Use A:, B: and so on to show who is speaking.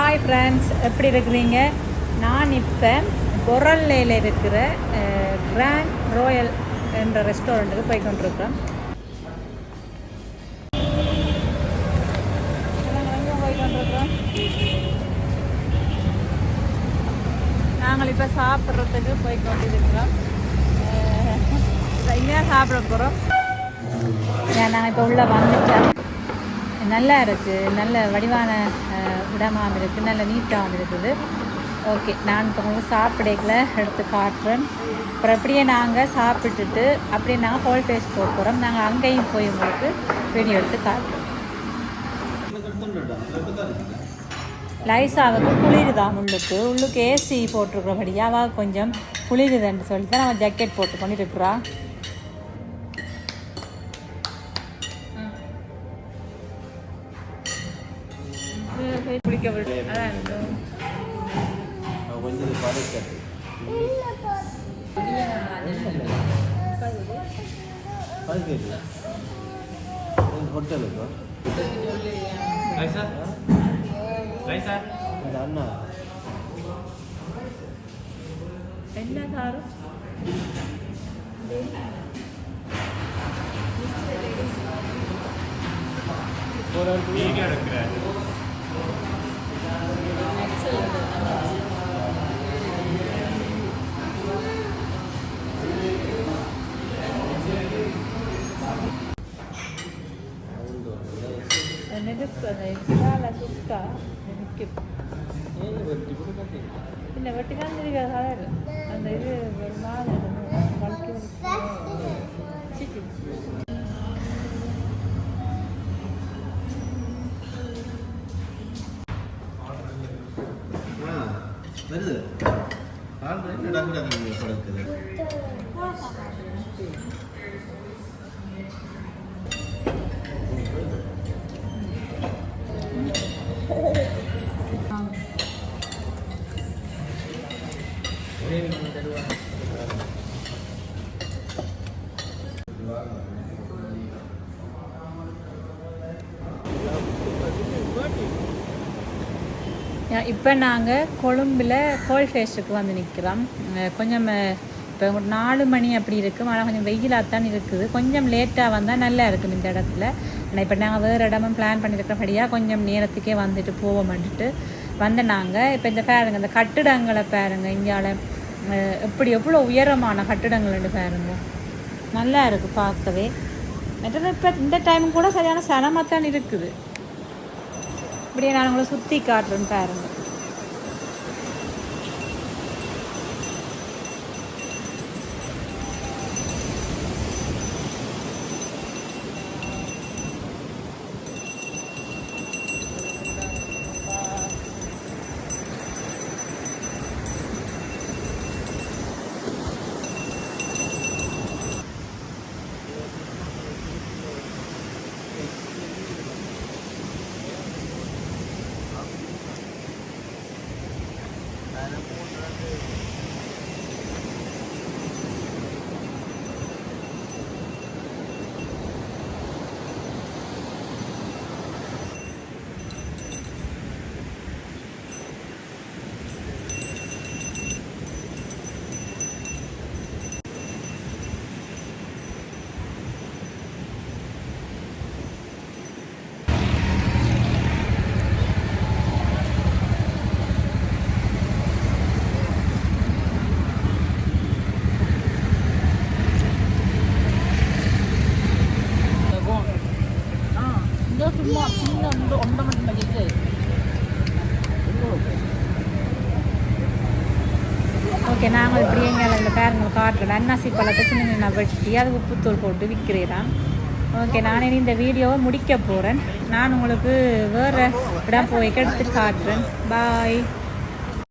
A: Hi friends எப்படி இருக்கிறீங்க? நான் இப்போ பொரல்லையில் இருக்கிற கிராண்ட் ராயல் என்ற ரெஸ்டாரண்ட்டுக்கு போய் கொண்டிருக்கிறோம். நாங்கள் இப்போ சாப்பிட்றதுக்கு போய் கொண்டிருக்கிறோம். இங்கே சாப்பிட போகிறோம் நாங்கள் இப்போ உள்ளே வந்துட்டோம். நல்லா இருக்குது நல்ல வடிவான இடமாக இருக்குது நல்ல நீட்டாகவும் இருக்குது. ஓகே நான் இப்போ உங்களுக்கு சாப்பிடல எடுத்து காட்டுறேன். அப்புறம் அப்படியே நாங்கள் சாப்பிட்டுட்டு அப்படியே நாங்கள் ஹோல் ஃபேஸ் போக போகிறோம் நாங்கள் அங்கேயும் போய் உங்களுக்கு வீடியோ எடுத்து காட்டுறோம். லைசாவுக்கு குளிருதான் உள்ளுக்கு உள்ளுக்கு ஏசி போட்டிருக்கிறபடியாக கொஞ்சம் குளிருதுன்னு சொல்லிட்டு தான் அவன் ஜாக்கெட் போட்டு கொண்டு இருக்கிறா. குளிக்க
B: கொஞ்சம் ஹோட்டலுக்கு அண்ணா
A: என்ன சாரும்
B: ஒரு
C: வீடியோ അതിനൊരു
A: ഇഷ്ടമല്ല ഇഷ്ടമാണ് എനിക്കും പിന്നെ വെട്ടിക്കാണ്ടിരിക്കുക സാറല്ല അതൊരു പെരുമാറിയിരുന്നു കളിക്ക് ചിറ്റി വരുത് ആൾ ഉണ്ടാക്കി കൊടുക്കുന്നത് வளர்க்கி
B: வருது ஆல்ரெடி
A: இப்போ நாங்கள் கொழும்பில் கோல் ஃபேஸ்ட்டுக்கு வந்து நிற்கிறோம் கொஞ்சம் இப்போ ஒரு நாலு மணி அப்படி இருக்கும். ஆனால் கொஞ்சம் வெயிலாக தான் இருக்குது. கொஞ்சம் லேட்டாக வந்தால் நல்லா இருக்கும் இந்த இடத்துல. ஆனால் இப்போ நாங்கள் வேறு இடமும் பிளான் பண்ணியிருக்கிறபடியாக கொஞ்சம் நேரத்துக்கே வந்துட்டு போவோம்ன்ட்டு வந்து நாங்கள் இப்போ இந்த பாருங்கள் இந்த கட்டிடங்களை பாருங்கள் இங்கால எப்படி எவ்வளோ உயரமான கட்டிடங்கள்னு பாருங்க. நல்லா இருக்குது பார்க்கவே. மெட்டர் இப்போ இந்த டைம் கூட சரியான சனமாக தான் இருக்குது. இப்படியே நான் உங்களை சுற்றி போன்ற ஓகே நாங்கள் இப்படி எங்கள் இந்த பேரங்களை காட்டுறோம் அன்னாசி பழத்தை சின்ன சின்ன வெட்டி அது உப்புத்தூள் போட்டு விற்கிறேன் ஓகே நான் இனி இந்த வீடியோவை முடிக்க போகிறேன் நான் உங்களுக்கு வேறு இடம் போய் எடுத்து காட்டுறேன். பாய்